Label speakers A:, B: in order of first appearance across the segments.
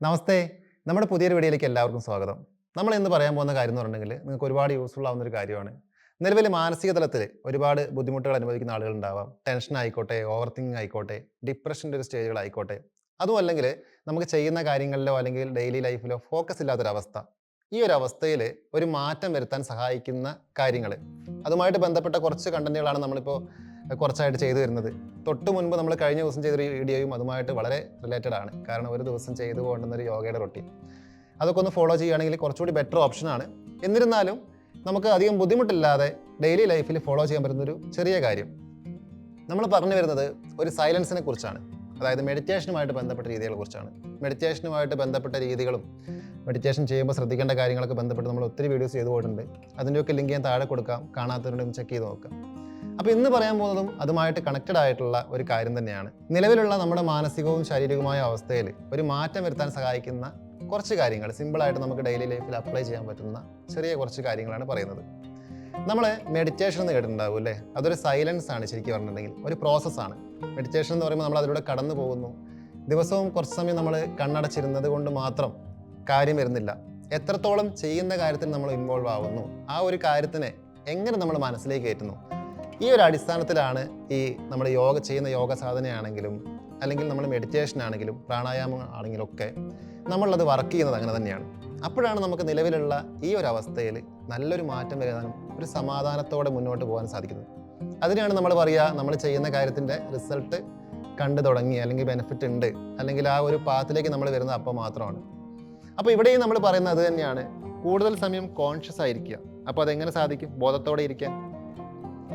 A: നമസ്തേ. നമ്മുടെ പുതിയൊരു വീഡിയോയിലേക്ക് എല്ലാവർക്കും സ്വാഗതം. നമ്മൾ ഇന്ന് പറയാൻ പോകുന്ന കാര്യം എന്ന് പറഞ്ഞിട്ടുണ്ടെങ്കിൽ നിങ്ങൾക്ക് ഒരുപാട് യൂസ്ഫുൾ ആവുന്ന ഒരു കാര്യമാണ്. നിലവിൽ മാനസിക തലത്തിൽ ഒരുപാട് ബുദ്ധിമുട്ടുകൾ അനുഭവിക്കുന്ന ആളുകൾ ഉണ്ടാവാം. ടെൻഷൻ ആയിക്കോട്ടെ ഓവർ തിങ്കിങ് ആയിക്കോട്ടെ ഡിപ്രഷന്റെ ഒരു സ്റ്റേജുകളായിക്കോട്ടെ അതും അല്ലെങ്കിൽ നമുക്ക് ചെയ്യുന്ന കാര്യങ്ങളിലോ അല്ലെങ്കിൽ ഡെയിലി ലൈഫിലോ ഫോക്കസ് ഇല്ലാത്തൊരവസ്ഥ ഈ ഒരു അവസ്ഥയിൽ ഒരു മാറ്റം വരുത്താൻ സഹായിക്കുന്ന കാര്യങ്ങൾ. അതുമായിട്ട് ബന്ധപ്പെട്ട കുറച്ച് കണ്ടന്റുകളാണ് നമ്മളിപ്പോൾ കുറച്ചായിട്ട് ചെയ്തു വരുന്നത് തൊട്ട് മുൻപ് നമ്മൾ കഴിഞ്ഞ ദിവസം ചെയ്തൊരു വീഡിയോയും അതുമായിട്ട് വളരെ റിലേറ്റഡ് ആണ്. കാരണം ഒരു ദിവസം ചെയ്തു പോകേണ്ടുന്ന ഒരു യോഗയുടെ റൊട്ടീൻ അതൊക്കെ ഒന്ന് ഫോളോ ചെയ്യുകയാണെങ്കിൽ കുറച്ചുകൂടി ബെറ്റർ ഓപ്ഷനാണ് എന്നിരുന്നാലും നമുക്ക് അധികം ബുദ്ധിമുട്ടില്ലാതെ ഡെയിലി ലൈഫിൽ ഫോളോ ചെയ്യാൻ പറ്റുന്നൊരു ചെറിയ കാര്യം. നമ്മൾ പറഞ്ഞു വരുന്നത് ഒരു സൈലൻസിനെ കുറിച്ചാണ്. അതായത് മെഡിറ്റേഷനുമായിട്ട് ബന്ധപ്പെട്ട രീതികളെ കുറിച്ചാണ്. മെഡിറ്റേഷനുമായിട്ട് ബന്ധപ്പെട്ട രീതികളും മെഡിറ്റേഷൻ ചെയ്യുമ്പോൾ ശ്രദ്ധിക്കേണ്ട കാര്യങ്ങളൊക്കെ ബന്ധപ്പെട്ട് നമ്മൾ ഒത്തിരി വീഡിയോസ് ചെയ്തു പോയിട്ടുണ്ട്. അതിന്റെയൊക്കെ ലിങ്ക് ഞാൻ താഴെ കൊടുക്കാം. കാണാത്തവരുണ്ടെങ്കിൽ ചെക്ക് ചെയ്ത് നോക്കാം. അപ്പോൾ ഇന്ന് പറയാൻ പോകുന്നതും അതുമായിട്ട് കണക്റ്റഡ് ആയിട്ടുള്ള ഒരു കാര്യം തന്നെയാണ്. നിലവിലുള്ള നമ്മുടെ മാനസികവും ശാരീരികവുമായ അവസ്ഥയിൽ ഒരു മാറ്റം വരുത്താൻ സഹായിക്കുന്ന കുറച്ച് കാര്യങ്ങൾ സിമ്പിളായിട്ട് നമുക്ക് ഡെയിലി ലൈഫിൽ അപ്ലൈ ചെയ്യാൻ പറ്റുന്ന ചെറിയ കുറച്ച് കാര്യങ്ങളാണ് പറയുന്നത്. നമ്മൾ മെഡിറ്റേഷൻ എന്ന് കേട്ടിട്ടുണ്ടാവും അല്ലേ? അതൊരു സൈലൻസ് ആണ് ശരിക്കും പറഞ്ഞിട്ടുണ്ടെങ്കിൽ. ഒരു പ്രോസസ്സാണ് മെഡിറ്റേഷൻ എന്ന് പറയുമ്പോൾ നമ്മൾ അതിലൂടെ കടന്നു പോകുന്നു. ദിവസവും കുറച്ച് സമയം നമ്മൾ കണ്ണടച്ചിരുന്നത് കൊണ്ട് മാത്രം കാര്യം വരുന്നില്ല. എത്രത്തോളം ചെയ്യുന്ന കാര്യത്തിൽ നമ്മൾ ഇൻവോൾവ് ആവുന്നു? ആ ഒരു കാര്യത്തിനെ എങ്ങനെ നമ്മൾ മനസ്സിലേക്ക് കയറ്റുന്നു? ഈ ഒരു അടിസ്ഥാനത്തിലാണ് ഈ നമ്മൾ യോഗ ചെയ്യുന്ന യോഗ സാധനയാണെങ്കിലും അല്ലെങ്കിൽ നമ്മൾ മെഡിറ്റേഷൻ ആണെങ്കിലും പ്രാണായാമം ആണെങ്കിലും ഒക്കെ നമ്മളത് വർക്ക് ചെയ്യുന്നത് അങ്ങനെ തന്നെയാണ്. അപ്പോഴാണ് നമുക്ക് നിലവിലുള്ള ഈ ഒരു അവസ്ഥയിൽ നല്ലൊരു മാറ്റം വരുവാനും ഒരു സമാധാനത്തോടെ മുന്നോട്ട് പോകാൻ സാധിക്കുന്നത്. അതിനാണ് നമ്മൾ പറയുക നമ്മൾ ചെയ്യുന്ന കാര്യത്തിന്റെ റിസൾട്ട് കണ്ടു തുടങ്ങി അല്ലെങ്കിൽ ബെനിഫിറ്റ് ഉണ്ട് അല്ലെങ്കിൽ ആ ഒരു പാത്തിലേക്ക് നമ്മൾ വരുന്നത് അപ്പോൾ മാത്രമാണ്. അപ്പോൾ ഇവിടെയും നമ്മൾ പറയുന്നത് അത് തന്നെയാണ്. കൂടുതൽ സമയം കോൺഷ്യസ് ആയിരിക്കുക. അപ്പോൾ അതെങ്ങനെ സാധിക്കും? ബോധത്തോടെ ഇരിക്കാൻ.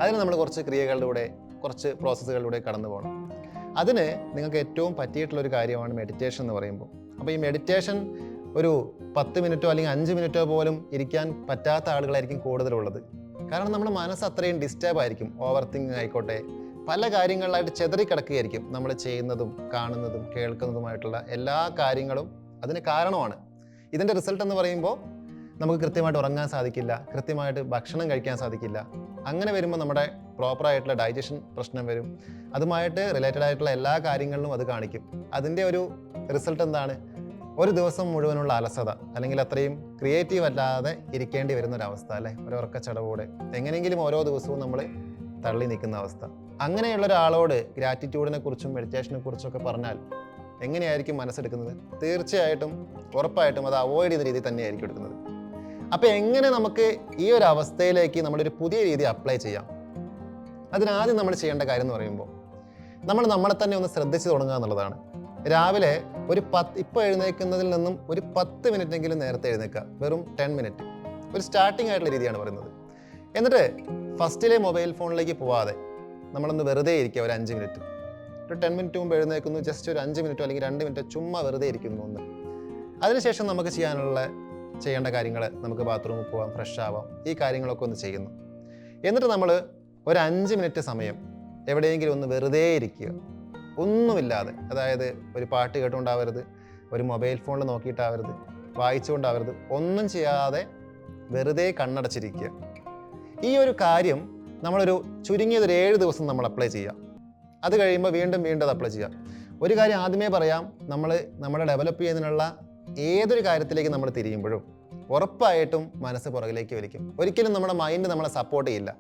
A: അതിന് നമ്മൾ കുറച്ച് ക്രിയകളിലൂടെ കുറച്ച് പ്രോസസ്സുകളിലൂടെ കടന്നു പോകണം. അതിന് നിങ്ങൾക്ക് ഏറ്റവും പറ്റിയിട്ടുള്ള ഒരു കാര്യമാണ് മെഡിറ്റേഷൻ എന്ന് പറയുമ്പോൾ. അപ്പോൾ ഈ മെഡിറ്റേഷൻ ഒരു പത്ത് മിനിറ്റോ അല്ലെങ്കിൽ അഞ്ച് മിനിറ്റോ പോലും ഇരിക്കാൻ പറ്റാത്ത ആളുകളായിരിക്കും കൂടുതലുള്ളത്. കാരണം നമ്മുടെ മനസ്സ് അത്രയും ഡിസ്റ്റർബ് ആയിരിക്കും ഓവർ തിങ്കിങ് ആയിക്കോട്ടെ. പല കാര്യങ്ങളിലായിട്ട് ചെതറിക്കിടക്കുകയായിരിക്കും നമ്മൾ ചെയ്യുന്നതും കാണുന്നതും കേൾക്കുന്നതുമായിട്ടുള്ള എല്ലാ കാര്യങ്ങളും അതിന് കാരണമാണ്. ഇതിന്റെ റിസൾട്ട് എന്ന് പറയുമ്പോൾ നമുക്ക് കൃത്യമായിട്ട് ഉറങ്ങാൻ സാധിക്കില്ല കൃത്യമായിട്ട് ഭക്ഷണം കഴിക്കാൻ സാധിക്കില്ല അങ്ങനെ വരുമ്പോൾ നമ്മുടെ പ്രോപ്പറായിട്ടുള്ള ഡൈജഷൻ പ്രശ്നം വരും. അതുമായിട്ട് റിലേറ്റഡ് ആയിട്ടുള്ള എല്ലാ കാര്യങ്ങളിലും അത് കാണിക്കും. അതിന്റെ ഒരു റിസൾട്ട് എന്താണ്? ഒരു ദിവസം മുഴുവനുള്ള അലസത അല്ലെങ്കിൽ അത്രയും ക്രിയേറ്റീവ് അല്ലാതെ ഇരിക്കേണ്ടി വരുന്ന ഒരു അവസ്ഥ അല്ലേ? ഒരു ഉറക്കച്ചടവോടെ. എങ്ങനെയെങ്കിലും ഓരോ ദിവസവും നമ്മൾ തള്ളി നിൽക്കുന്ന അവസ്ഥ. അങ്ങനെയുള്ള ഒരാളോട് ഗ്രാറ്റിറ്റ്യൂഡിനെ കുറിച്ചും മെഡിറ്റേഷനെ കുറിച്ചൊക്കെ പറഞ്ഞാൽ എങ്ങനെയായിരിക്കും മനസ്സെടുക്കുന്നത്? തീർച്ചയായിട്ടും ഉറപ്പായിട്ടും അത് അവോയ്ഡ് ചെയ്യുന്ന രീതിയിൽ തന്നെയായിരിക്കും എടുക്കുന്നത്. അപ്പോൾ എങ്ങനെ നമുക്ക് ഈ ഒരു അവസ്ഥയിലേക്ക് നമ്മളൊരു പുതിയ രീതി അപ്ലൈ ചെയ്യാം? അതിനാദ്യം നമ്മൾ ചെയ്യേണ്ട കാര്യം എന്ന് പറയുമ്പോൾ നമ്മൾ നമ്മളെ തന്നെ ഒന്ന് ശ്രദ്ധിച്ചു തുടങ്ങുക എന്നുള്ളതാണ്. രാവിലെ ഒരു പത്ത് ഇപ്പോൾ എഴുന്നേൽക്കുന്നതിൽ നിന്നും ഒരു പത്ത് മിനിറ്റെങ്കിലും നേരത്തെ എഴുന്നേൽക്കുക. വെറും ടെൻ മിനിറ്റ് ഒരു സ്റ്റാർട്ടിംഗ് ആയിട്ടുള്ള രീതിയാണ് പറയുന്നത്. എന്നിട്ട് ഫസ്റ്റിലെ മൊബൈൽ ഫോണിലേക്ക് പോവാതെ നമ്മളൊന്ന് വെറുതെ ഇരിക്കുക ഒരു അഞ്ച് മിനിറ്റ് ഒരു ടെൻ മിനിറ്റ് മുമ്പ് എഴുന്നേൽക്കുന്നു ജസ്റ്റ് ഒരു അഞ്ച് മിനിറ്റോ അല്ലെങ്കിൽ രണ്ട് മിനിറ്റോ ചുമ്മാ വെറുതെ ഇരിക്കുന്നു ഒന്ന്. അതിനുശേഷം നമുക്ക് ചെയ്യാനുള്ള ചെയ്യേണ്ട കാര്യങ്ങൾ നമുക്ക് ബാത്റൂമിൽ പോവാം ഫ്രഷ് ആവാം ഈ കാര്യങ്ങളൊക്കെ ഒന്ന് ചെയ്യുന്നു. എന്നിട്ട് നമ്മൾ ഒരു അഞ്ച് മിനിറ്റ് സമയം എവിടെയെങ്കിലും ഒന്ന് വെറുതെ ഇരിക്കുക. ഒന്നുമില്ലാതെ അതായത് ഒരു പാട്ട് കേട്ടുകൊണ്ടാവരുത് ഒരു മൊബൈൽ ഫോണിൽ നോക്കിയിട്ടാവരുത് വായിച്ചുകൊണ്ടാവരുത് ഒന്നും ചെയ്യാതെ വെറുതെ കണ്ണടച്ചിരിക്കുക. ഈ ഒരു കാര്യം നമ്മളൊരു ചുരുങ്ങിയത് ഒരു ഏഴ് ദിവസം നമ്മൾ അപ്ലൈ ചെയ്യുക. അത് കഴിയുമ്പോൾ വീണ്ടും വീണ്ടും അത് അപ്ലൈ ചെയ്യുക. ഒരു കാര്യം ആദ്യമേ പറയാം നമ്മൾ നമ്മളെ ഡെവലപ്പ് ചെയ്യുന്നതിനുള്ള ഏതൊരു കാര്യത്തിലേക്ക് നമ്മൾ തിരിയുമ്പോഴും ഉറപ്പായിട്ടും മനസ്സ് പുറകിലേക്ക് വലിക്കും. ഒരിക്കലും നമ്മുടെ മൈൻഡ് നമ്മളെ സപ്പോർട്ട് ചെയ്യില്ല.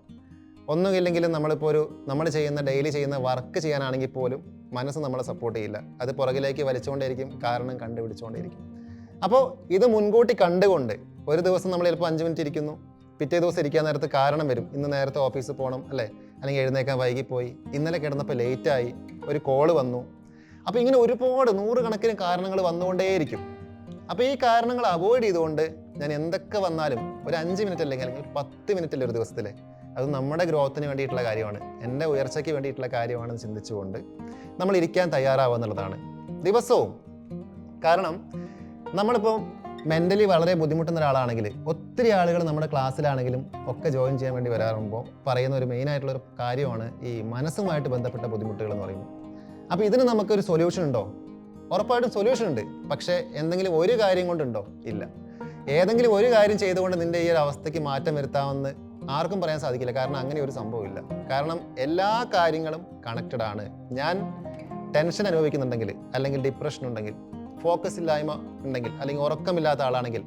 A: ഒന്നുമില്ലെങ്കിലും നമ്മളിപ്പോൾ ഒരു നമ്മൾ ചെയ്യുന്ന ഡെയിലി ചെയ്യുന്ന വർക്ക് ചെയ്യാനാണെങ്കിൽ പോലും മനസ്സ് നമ്മളെ സപ്പോർട്ട് ചെയ്യില്ല. അത് പുറകിലേക്ക് വലിച്ചുകൊണ്ടേയിരിക്കും കാരണം കണ്ടുപിടിച്ചുകൊണ്ടേയിരിക്കും അപ്പോൾ ഇത് മുൻകൂട്ടി കണ്ടുകൊണ്ട് ഒരു ദിവസം നമ്മൾ ചിലപ്പോൾ അഞ്ച് മിനിറ്റ് ഇരിക്കുന്നു. പിറ്റേ ദിവസം ഇരിക്കാൻ നേരത്ത് കാരണം വരും. ഇന്ന് നേരത്തെ ഓഫീസിൽ പോകണം അല്ലേ? അല്ലെങ്കിൽ എഴുന്നേക്കാൻ വൈകിപ്പോയി ഇന്നലെ കിടന്നപ്പോൾ ലേറ്റായി ഒരു കോൾ വന്നു. അപ്പോൾ ഇങ്ങനെ ഒരുപാട് നൂറുകണക്കിന് കാരണങ്ങൾ വന്നുകൊണ്ടേയിരിക്കും. അപ്പോൾ ഈ കാരണങ്ങൾ അവോയ്ഡ് ചെയ്തുകൊണ്ട് ഞാൻ എന്തൊക്കെ വന്നാലും ഒരു അഞ്ച് മിനിറ്റ് അല്ലെങ്കിൽ അല്ലെങ്കിൽ പത്ത് മിനിറ്റ് അല്ലേ ഒരു ദിവസത്തിൽ അത് നമ്മുടെ ഗ്രോത്തിന് വേണ്ടിയിട്ടുള്ള കാര്യമാണ്. എന്റെ ഉയർച്ചയ്ക്ക് വേണ്ടിയിട്ടുള്ള കാര്യമാണെന്ന് ചിന്തിച്ചുകൊണ്ട് നമ്മൾ ഇരിക്കാൻ തയ്യാറാവുക എന്നുള്ളതാണ്. ദിവസവും. കാരണം നമ്മളിപ്പോൾ മെന്റലി വളരെ ബുദ്ധിമുട്ടുന്ന ഒരാളാണെങ്കിൽ ഒത്തിരി ആളുകൾ നമ്മുടെ ക്ലാസ്സിലാണെങ്കിലും ഒക്കെ ജോയിൻ ചെയ്യാൻ വേണ്ടി വരാറുമ്പോൾ പറയുന്ന ഒരു മെയിൻ ആയിട്ടുള്ള ഒരു കാര്യമാണ് ഈ മനസ്സുമായിട്ട് ബന്ധപ്പെട്ട ബുദ്ധിമുട്ടുകൾ എന്ന് പറയുന്നത്. അപ്പോൾ ഇതിന് നമുക്കൊരു സൊല്യൂഷൻ ഉണ്ടോ? ഉറപ്പായിട്ടും സൊല്യൂഷൻ ഉണ്ട്. പക്ഷേ എന്തെങ്കിലും ഒരു കാര്യം കൊണ്ടുണ്ടോ? ഇല്ല. ഏതെങ്കിലും ഒരു കാര്യം ചെയ്തുകൊണ്ട് നിന്റെ ഈ ഒരു അവസ്ഥയ്ക്ക് മാറ്റം വരുത്താമെന്ന് ആർക്കും പറയാൻ സാധിക്കില്ല. കാരണം അങ്ങനെ ഒരു സംഭവമില്ല കാരണം എല്ലാ കാര്യങ്ങളും കണക്റ്റഡ് ആണ്. ഞാൻ ടെൻഷൻ അനുഭവിക്കുന്നുണ്ടെങ്കിൽ അല്ലെങ്കിൽ ഡിപ്രഷൻ ഉണ്ടെങ്കിൽ ഫോക്കസ് ഇല്ലായ്മ ഉണ്ടെങ്കിൽ അല്ലെങ്കിൽ ഉറക്കമില്ലാത്ത ആളാണെങ്കിൽ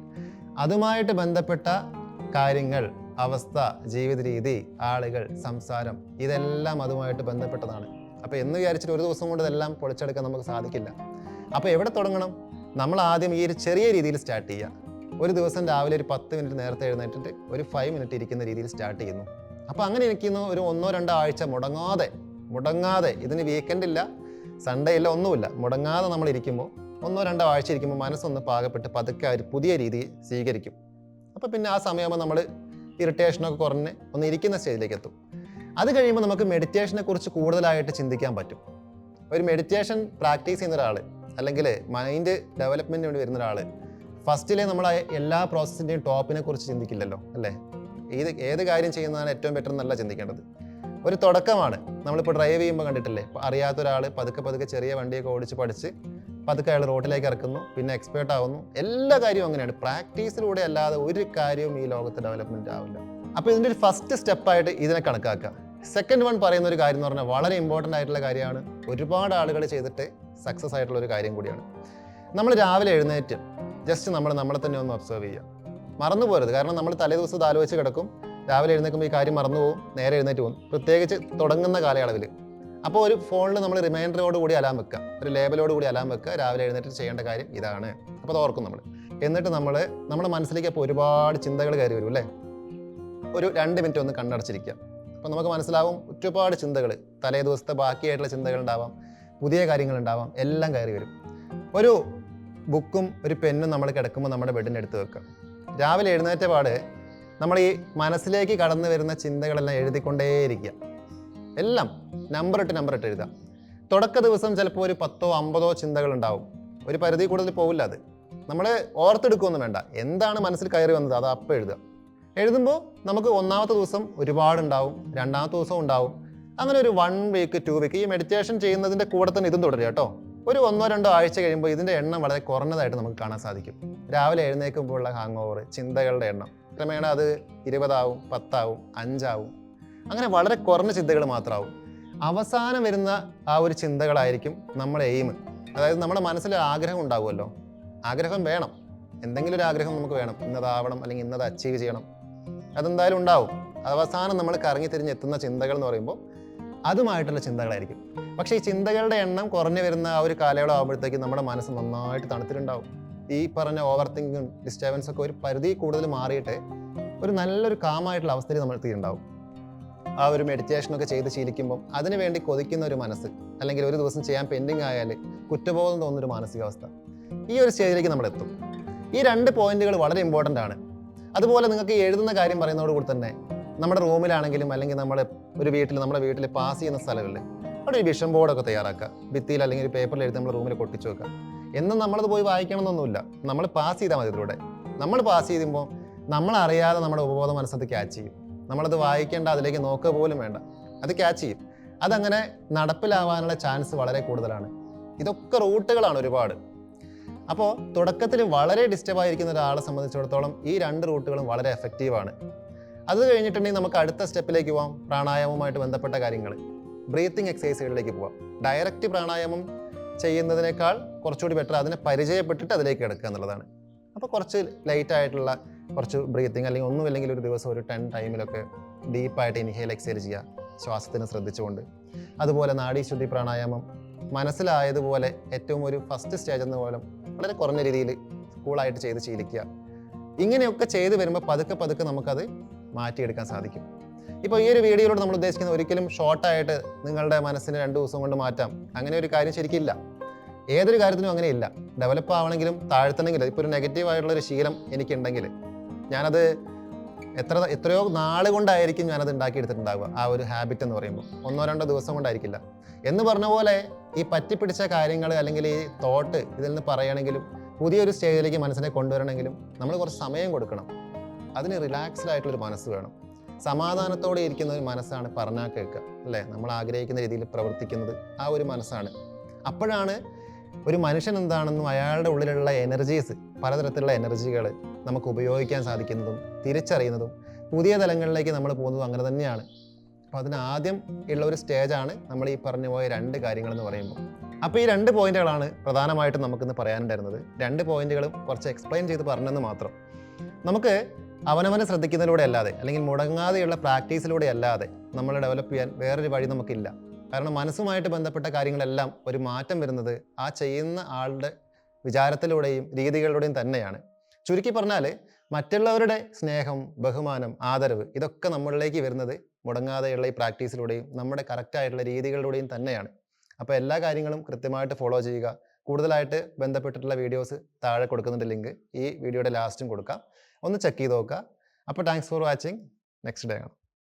A: അതുമായിട്ട് ബന്ധപ്പെട്ട കാര്യങ്ങൾ അവസ്ഥ ജീവിത രീതി ആളുകൾ സംസാരം ഇതെല്ലാം അതുമായിട്ട് ബന്ധപ്പെട്ടതാണ്. അപ്പോൾ എന്ന് വിചാരിച്ചിട്ട് ഒരു ദിവസം കൊണ്ട് ഇതെല്ലാം പൊളിച്ചെടുക്കാൻ നമുക്ക് സാധിക്കില്ല. അപ്പോൾ എവിടെ തുടങ്ങണം? നമ്മൾ ആദ്യം ഈ ഒരു ചെറിയ രീതിയിൽ സ്റ്റാർട്ട് ചെയ്യുക ഒരു ദിവസം രാവിലെ ഒരു പത്ത് മിനിറ്റ് നേരത്തെ എഴുന്നേറ്റിട്ട് ഒരു ഫൈവ് മിനിറ്റ് ഇരിക്കുന്ന രീതിയിൽ സ്റ്റാർട്ട് ചെയ്യുന്നു. അപ്പോൾ അങ്ങനെ ഇരിക്കുന്നു ഒരു ഒന്നോ രണ്ടോ ആഴ്ച മുടങ്ങാതെ മുടങ്ങാതെ. ഇതിന് വീക്കെൻഡ് ഇല്ല സൺഡേ ഇല്ല ഒന്നുമില്ല. മുടങ്ങാതെ നമ്മൾ ഇരിക്കുമ്പോൾ ഒന്നോ രണ്ടോ ആഴ്ച ഇരിക്കുമ്പോൾ മനസ്സൊന്ന് പാകപ്പെട്ട് പതുക്കെ ഒരു പുതിയ രീതി സ്വീകരിക്കും. അപ്പോൾ പിന്നെ ആ സമയമാകുമ്പോൾ നമ്മൾ ഇറിറ്റേഷനൊക്കെ കുറഞ്ഞ് ഒന്ന് ഇരിക്കുന്ന സ്റ്റേജിലേക്ക് എത്തും. അത് കഴിയുമ്പോൾ നമുക്ക് മെഡിറ്റേഷനെ കുറിച്ച് കൂടുതലായിട്ട് ചിന്തിക്കാൻ പറ്റും. ഒരു മെഡിറ്റേഷൻ പ്രാക്ടീസ് ചെയ്യുന്ന ഒരാൾ അല്ലെങ്കിൽ മൈൻഡ് ഡെവലപ്മെന്റിന് വേണ്ടി വരുന്ന ഒരാൾ ഫസ്റ്റിലെ നമ്മൾ എല്ലാ പ്രോസസ്സിന്റെയും ടോപ്പിനെ കുറിച്ച് ചിന്തിക്കില്ലല്ലോ അല്ലേ? ഏത് ഏത് കാര്യം ചെയ്യുന്നതാണ് ഏറ്റവും ബെറ്റർ എന്നല്ല ചിന്തിക്കേണ്ടത്. ഒരു തുടക്കമാണ്. നമ്മളിപ്പോൾ ഡ്രൈവ് ചെയ്യുമ്പോൾ കണ്ടിട്ടില്ലേ? അറിയാത്ത ഒരാൾ പതുക്കെ പതുക്കെ ചെറിയ വണ്ടിയൊക്കെ ഓടിച്ച് പഠിച്ച് പതുക്കെ അയാൾ റോഡിലേക്ക് ഇറക്കുന്നു പിന്നെ എക്സ്പേർട്ട് ആവുന്നു. എല്ലാ കാര്യവും അങ്ങനെയാണ്. പ്രാക്ടീസിലൂടെ അല്ലാതെ ഒരു കാര്യവും ഈ ലോകത്ത് ഡെവലപ്മെന്റ് ആവില്ല. അപ്പോൾ ഇതിന്റെ ഒരു ഫസ്റ്റ് സ്റ്റെപ്പായിട്ട് ഇതിനെ കണക്കാക്കുക സെക്കൻഡ് വൺ പറയുന്ന ഒരു കാര്യം എന്ന് പറഞ്ഞാൽ വളരെ ഇമ്പോർട്ടന്റ് ആയിട്ടുള്ള കാര്യമാണ്. ഒരുപാട് ആളുകൾ ചെയ്തിട്ട് സക്സസ് ആയിട്ടുള്ള ഒരു കാര്യം കൂടിയാണ്. നമ്മൾ രാവിലെ എഴുന്നേറ്റ് ജസ്റ്റ് നമ്മൾ നമ്മളെ തന്നെ ഒന്ന് ഒബ്സർവ് ചെയ്യുക. മറന്നു പോരുത്. കാരണം നമ്മൾ തലേ ദിവസം ആലോചിച്ച് കിടക്കും. രാവിലെ എഴുന്നേൽക്കുമ്പോൾ ഈ കാര്യം മറന്നു പോകും. നേരെ എഴുന്നേറ്റ് പോകും. പ്രത്യേകിച്ച് തുടങ്ങുന്ന കാലയളവിൽ. അപ്പോൾ ഒരു ഫോണിൽ നമ്മൾ റിമൈൻഡറോട് കൂടി അലാം വെക്കുക. ഒരു ലേബലോട് കൂടി അലാം വെക്കുക. രാവിലെ എഴുന്നേറ്റ് ചെയ്യേണ്ട കാര്യം ഇതാണ്. അപ്പോൾ അത് ഓർക്കും നമ്മൾ. എന്നിട്ട് നമ്മൾ നമ്മുടെ മനസ്സിലേക്ക് അപ്പോൾ ഒരുപാട് ചിന്തകൾ കയറി വരും അല്ലേ? ഒരു രണ്ട് മിനിറ്റ് ഒന്ന് കണ്ണടച്ചിരിക്കുക. അപ്പോൾ നമുക്ക് മനസ്സിലാവും ഒരുപാട് ചിന്തകൾ. തലേ ദിവസത്തെ ബാക്കിയായിട്ടുള്ള ചിന്തകൾ ഉണ്ടാവാം. പുതിയ കാര്യങ്ങൾ ഉണ്ടാവാം എല്ലാം കയറി വരും. ഒരു ബുക്കും ഒരു പെന്നും നമ്മൾ കിടക്കുമ്പോൾ നമ്മുടെ ബെഡിന്റെ അടുത്ത് വെക്കുക. രാവിലെ എഴുന്നേറ്റ പാട് നമ്മൾ ഈ മനസ്സിലേക്ക് കടന്നു വരുന്ന ചിന്തകളെല്ലാം എഴുതിക്കൊണ്ടേയിരിക്കുക. എല്ലാം നമ്പർ ഇട്ട് നമ്പർ ഇട്ട് എഴുതാം തുടക്ക ദിവസം ചിലപ്പോൾ ഒരു പത്തോ അമ്പതോ ചിന്തകൾ ഉണ്ടാവും ഒരു പരിധി കൂടുതൽ പോവില്ല അത്. നമ്മൾ ഓർത്തെടുക്കുകയൊന്നും വേണ്ട. എന്താണ് മനസ്സിൽ കയറി വന്നത്? അത് അപ്പം എഴുതുക. എഴുതുമ്പോൾ നമുക്ക് ഒന്നാമത്തെ ദിവസം ഒരുപാടുണ്ടാവും രണ്ടാമത്തെ ദിവസം ഉണ്ടാവും. അങ്ങനെ ഒരു വൺ വീക്ക് ടു വീക്ക് ഈ മെഡിറ്റേഷൻ ചെയ്യുന്നതിന്റെ കൂടെ തന്നെ ഇതും തുടരുക കേട്ടോ. ഒരു ഒന്നോ രണ്ടോ ആഴ്ച കഴിയുമ്പോൾ ഇതിന്റെ എണ്ണം വളരെ കുറഞ്ഞതായിട്ട് നമുക്ക് കാണാൻ സാധിക്കും. രാവിലെ എഴുന്നേൽക്കുമ്പോഴുള്ള ഹാങ് ഓവർ ചിന്തകളുടെ എണ്ണം. ക്രമേണ അത് ഇരുപതാവും പത്താവും അഞ്ചാവും. അങ്ങനെ വളരെ കുറഞ്ഞ ചിന്തകൾ മാത്രമാവും. അവസാനം വരുന്ന ആ ഒരു ചിന്തകളായിരിക്കും നമ്മുടെ എയിം അതായത് നമ്മുടെ മനസ്സിൽ ആഗ്രഹം ഉണ്ടാവുമല്ലോ. ആഗ്രഹം വേണം. എന്തെങ്കിലും ഒരു ആഗ്രഹം നമുക്ക് വേണം. ഇന്നതാവണം അല്ലെങ്കിൽ ഇന്നത് അച്ചീവ് ചെയ്യണം. അതെന്തായാലും ഉണ്ടാവും. അവസാനം നമ്മൾ കറങ്ങി തിരിഞ്ഞെത്തുന്ന ചിന്തകൾ എന്ന് പറയുമ്പോൾ അതുമായിട്ടുള്ള ചിന്തകളായിരിക്കും. പക്ഷേ ഈ ചിന്തകളുടെ എണ്ണം കുറഞ്ഞു വരുന്ന ആ ഒരു കാലയളവ് ആകുമ്പോഴത്തേക്കും നമ്മുടെ മനസ്സ് നന്നായിട്ട് തണുത്തിട്ടുണ്ടാവും. ഈ പറഞ്ഞ ഓവർ തിങ്കിങ്ങും ഡിസ്റ്റർബൻസ് ഒക്കെ ഒരു പരിധി കൂടുതൽ മാറിയിട്ട് ഒരു നല്ലൊരു കാമായിട്ടുള്ള അവസ്ഥയിൽ നമ്മൾ എത്തിയിട്ടുണ്ടാവും ആ ഒരു മെഡിറ്റേഷനൊക്കെ ചെയ്ത് ശീലിക്കുമ്പോൾ അതിനുവേണ്ടി കൊതിക്കുന്ന ഒരു മനസ്സ് അല്ലെങ്കിൽ ഒരു ദിവസം ചെയ്യാൻ പെൻഡിങ് ആയാൽ കുറ്റബോധം തോന്നുന്നൊരു മാനസികാവസ്ഥ ഈ ഒരു സ്റ്റേജിലേക്ക് നമ്മൾ എത്തും. ഈ രണ്ട് പോയിന്റുകൾ വളരെ ഇമ്പോർട്ടന്റ് ആണ്. അതുപോലെ നിങ്ങൾക്ക് എഴുതുന്ന കാര്യം പറയുന്നതോടുകൂടി തന്നെ നമ്മുടെ റൂമിലാണെങ്കിലും അല്ലെങ്കിൽ നമ്മൾ ഒരു വീട്ടിൽ നമ്മുടെ വീട്ടിൽ പാസ് ചെയ്യുന്ന സ്ഥലങ്ങളിൽ അവിടെ ഒരു വിഷൻ ബോർഡൊക്കെ തയ്യാറാക്കുക. ഭിത്തിയിൽ അല്ലെങ്കിൽ ഒരു പേപ്പറിൽ എഴുതി നമ്മൾ റൂമിൽ കൊട്ടിച്ചു വെക്കുക. എന്നും നമ്മളത് പോയി വായിക്കണമെന്നൊന്നുമില്ല. നമ്മൾ പാസ് ചെയ്താൽ മതി ഇതിലൂടെ. നമ്മൾ പാസ് ചെയ്യുമ്പോൾ നമ്മളറിയാതെ നമ്മുടെ ഉപബോധ മനസ്സത് ക്യാച്ച് ചെയ്യും. നമ്മളത് വായിക്കേണ്ട അതിലേക്ക് നോക്കുക പോലും വേണ്ട. അത് ക്യാച്ച് ചെയ്യും. അതങ്ങനെ നടപ്പിലാവാനുള്ള ചാൻസ് വളരെ കൂടുതലാണ്. ഇതൊക്കെ റൂട്ടുകളാണ് ഒരുപാട്. അപ്പോൾ തുടക്കത്തിൽ വളരെ ഡിസ്റ്റർബ് ആയിരിക്കുന്ന ഒരാളെ സംബന്ധിച്ചിടത്തോളം ഈ രണ്ട് റൂട്ടുകളും വളരെ എഫക്റ്റീവാണ് അത് കഴിഞ്ഞിട്ടുണ്ടെങ്കിൽ നമുക്ക് അടുത്ത സ്റ്റെപ്പിലേക്ക് പോവാം. പ്രാണായാമവുമായിട്ട് ബന്ധപ്പെട്ട കാര്യങ്ങൾ. ബ്രീത്തിങ് എക്സസൈസുകളിലേക്ക് പോവാം. ഡയറക്റ്റ് പ്രാണായാമം ചെയ്യുന്നതിനേക്കാൾ കുറച്ചുകൂടി ബെറ്റർ അതിനെ പരിചയപ്പെട്ടിട്ട് അതിലേക്ക് കിടക്കുക എന്നുള്ളതാണ്. അപ്പോൾ കുറച്ച് ലൈറ്റ് ആയിട്ടുള്ള കുറച്ച് ബ്രീത്തിങ് അല്ലെങ്കിൽ ഒന്നും ഒന്നുമില്ലെങ്കിൽ ഒരു ദിവസം ഒരു ടെൻ ടൈമിലൊക്കെ ഡീപ്പായിട്ട് ഇൻഹേൽ എക്സൈസ് ചെയ്യുക. ശ്വാസത്തിന് ശ്രദ്ധിച്ചുകൊണ്ട്. അതുപോലെ നാഡീശുദ്ധി പ്രാണായാമം. മനസ്സിലായതുപോലെ ഏറ്റവും ഒരു ഫസ്റ്റ് സ്റ്റേജ് എന്ന പോലെ വളരെ കുറഞ്ഞ രീതിയിൽ കൂളായിട്ട് ചെയ്ത് ശീലിക്കുക. ഇങ്ങനെയൊക്കെ ചെയ്ത് വരുമ്പോൾ പതുക്കെ പതുക്കെ നമുക്കത് മാറ്റിയെടുക്കാൻ സാധിക്കും. ഇപ്പോൾ ഈ ഒരു വീഡിയോയിലൂടെ നമ്മൾ ഉദ്ദേശിക്കുന്നത് ഒരിക്കലും ഷോർട്ടായിട്ട് നിങ്ങളുടെ മനസ്സിന് രണ്ട് ദിവസം കൊണ്ട് മാറ്റാം. അങ്ങനെ ഒരു കാര്യം ശരിക്കില്ല ഏതൊരു കാര്യത്തിനും അങ്ങനെയില്ല ഡെവലപ്പ് ആവണമെങ്കിലും താഴ്ത്തണമെങ്കിൽ ഇപ്പോൾ ഒരു നെഗറ്റീവ് ആയിട്ടുള്ളൊരു ശീലം എനിക്കുണ്ടെങ്കിൽ ഞാനത് എത്ര എത്രയോ നാൾ കൊണ്ടായിരിക്കും ഞാനത് ഉണ്ടാക്കിയെടുത്തിട്ടുണ്ടാവുക. ആ ഒരു ഹാബിറ്റ് എന്ന് പറയുമ്പോൾ. ഒന്നോ രണ്ടോ ദിവസം കൊണ്ടായിരിക്കില്ല. എന്ന് പറഞ്ഞ പോലെ ഈ പറ്റിപ്പിടിച്ച കാര്യങ്ങൾ അല്ലെങ്കിൽ ഈ തോട്ട് ഇതിൽ നിന്ന് പറയുകയാണെങ്കിലും പുതിയൊരു സ്റ്റേജിലേക്ക് മനസ്സിനെ കൊണ്ടുവരണമെങ്കിലും നമ്മൾ കുറച്ച് സമയം കൊടുക്കണം. അതിന് റിലാക്സ്ഡ് ആയിട്ടുള്ളൊരു മനസ്സ് വേണം. സമാധാനത്തോടെ ഇരിക്കുന്ന ഒരു മനസ്സാണ് പറഞ്ഞാൽ കേൾക്കുക. അല്ലേ? നമ്മൾ ആഗ്രഹിക്കുന്ന രീതിയിൽ പ്രവർത്തിക്കുന്നത് ആ ഒരു മനസ്സാണ്. അപ്പോഴാണ് ഒരു മനുഷ്യൻ എന്താണെന്നും അയാളുടെ ഉള്ളിലുള്ള എനർജീസ് പലതരത്തിലുള്ള എനർജികൾ നമുക്ക് ഉപയോഗിക്കാൻ സാധിക്കുന്നതും തിരിച്ചറിയുന്നതും പുതിയ തലങ്ങളിലേക്ക് നമ്മൾ പോകുന്നതും അങ്ങനെ തന്നെയാണ്. അപ്പോൾ അതിന് ആദ്യം ഉള്ള ഒരു സ്റ്റേജാണ് നമ്മൾ ഈ പറഞ്ഞു പോയ രണ്ട് കാര്യങ്ങളെന്ന് പറയുമ്പോൾ. അപ്പോൾ ഈ രണ്ട് പോയിന്റുകളാണ് പ്രധാനമായിട്ടും നമുക്കിന്ന് പറയാനുണ്ടായിരുന്നത്. രണ്ട് പോയിന്റുകളും കുറച്ച് എക്സ്പ്ലെയിൻ ചെയ്ത് പറഞ്ഞെന്ന് മാത്രം. നമുക്ക് അവനവനെ ശ്രദ്ധിക്കുന്നതിലൂടെ അല്ലാതെ അല്ലെങ്കിൽ മുടങ്ങാതെയുള്ള പ്രാക്ടീസിലൂടെ അല്ലാതെ നമ്മൾ ഡെവലപ്പ് ചെയ്യാൻ വേറൊരു വഴി നമുക്കില്ല. കാരണം മനസ്സുമായിട്ട് ബന്ധപ്പെട്ട കാര്യങ്ങളെല്ലാം ഒരു മാറ്റം വരുന്നത് ആ ചെയ്യുന്ന ആളുടെ വിചാരത്തിലൂടെയും രീതികളിലൂടെയും തന്നെയാണ്. ചുരുക്കി പറഞ്ഞാൽ മറ്റുള്ളവരുടെ സ്നേഹം ബഹുമാനം ആദരവ് ഇതൊക്കെ നമ്മളിലേക്ക് വരുന്നത് മുടങ്ങാതെയുള്ള ഈ പ്രാക്ടീസിലൂടെയും നമ്മുടെ കറക്റ്റായിട്ടുള്ള രീതികളിലൂടെയും തന്നെയാണ്. അപ്പോൾ എല്ലാ കാര്യങ്ങളും കൃത്യമായിട്ട് ഫോളോ ചെയ്യുക. കൂടുതലായിട്ട് ബന്ധപ്പെട്ടിട്ടുള്ള വീഡിയോസ് താഴെ കൊടുക്കുന്നുണ്ട് ലിങ്ക് ഈ വീഡിയോയുടെ ലാസ്റ്റും കൊടുക്കാം. ഒന്ന് ചെക്ക് ചെയ്ത് നോക്കുക. അപ്പോൾ thanks for watching next day കാണാം.